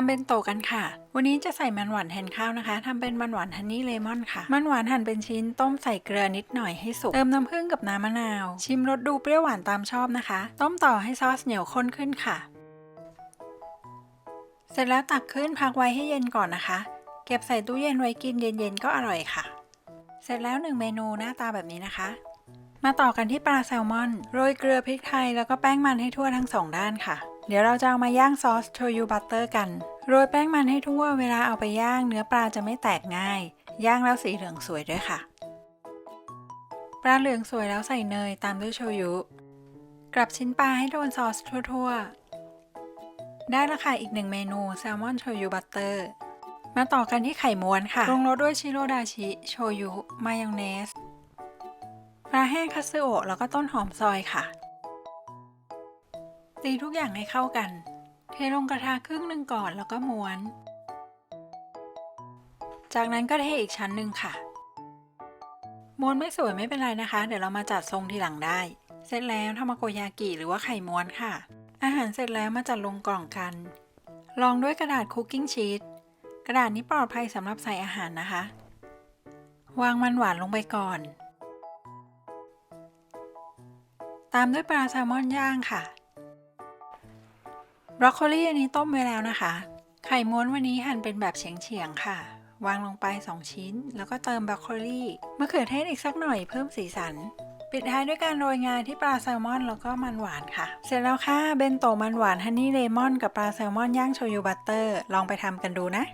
ทำเป็นโตะกันค่ะ วันนี้จะใส่มันหวานแทนข้าวนะคะทำเป็นมันหวานฮันนี่เลมอนค่ะ มันหวานหั่นเป็นชิ้นต้มใส่เกลือนิดหน่อยให้สุก เติมน้ำผึ้งกับน้ำมะนาว ชิมรสดูเปรี้ยวหวานตามชอบนะคะ ต้มต่อให้ซอสเหนียวข้นขึ้นค่ะ เสร็จแล้วตักขึ้นพักไว้ให้เย็นก่อนนะคะ เก็บใส่ตู้เย็นไว้กินเย็นๆก็อร่อยค่ะ เสร็จแล้วหนึ่งเมนูหน้าตาแบบนี้นะคะ มาต่อกันที่ปลาแซลมอน โรยเกลือพริกไทยแล้วก็แป้งมันให้ทั่วทั้งสองด้านค่ะ เดี๋ยวเราจะเอามาย่างซอสโชยุบัตเตอร์กัน โรยแป้งมันให้ทั่วเวลาเอาไปย่างเนื้อปลาจะไม่แตกง่าย ย่างแล้วสีเหลืองสวยด้วยค่ะ ปลาเหลืองสวยแล้วใส่เนยตามด้วยโชยุ กลับชิ้นปลาให้โดนซอสทั่วๆ ได้และค่ะอีกหนึ่งเมนูแซลมอนโชยุบัตเตอร์มาต่อกันที่ไข่ม้วนค่ะปรุงรสด้วยชิโรดาชิ โชยุ มายองเนสปลาแห้งคัตสึโอะแล้วก็ต้นหอมซอยค่ะ ตีทุกอย่างให้เข้ากัน เทลงกระทะครึ่งหนึ่งก่อนแล้วก็ม้วน จากนั้นก็เทอีกชั้นหนึ่งค่ะ ม้วนไม่สวยไม่เป็นไรนะคะ เดี๋ยวเรามาจัดทรงทีหลังได้ เสร็จแล้วทามาโกยากิหรือว่าไข่ม้วนค่ะ อาหารเสร็จแล้วมาจัดลงกล่องกัน รองด้วยกระดาษคุกกิ้งชีตกระดาษนี้ปลอดภัยสำหรับใส่อาหารนะคะ วางมันหวานลงไปก่อน ตามด้วยปลาแซลมอนย่างค่ะ บรอกโคลีอันนี้ต้มไว้แล้วนะคะ ไข่ม้วนวันนี้หั่นเป็นแบบเฉียงๆค่ะ วางลงไป 2 ชิ้น แล้วก็เติมบรอกโคลีมะเขือเทศอีกสักหน่อยเพิ่มสีสัน ปิดท้ายด้วยการโรยงาที่ปลาแซลมอนแล้วก็มันหวานค่ะ เสร็จแล้วค่ะ เบนโตมันหวานฮันนี่เลมอนกับปลาแซลมอนย่างโชยุบัตเตอร์ ลองไปทำกันดูนะ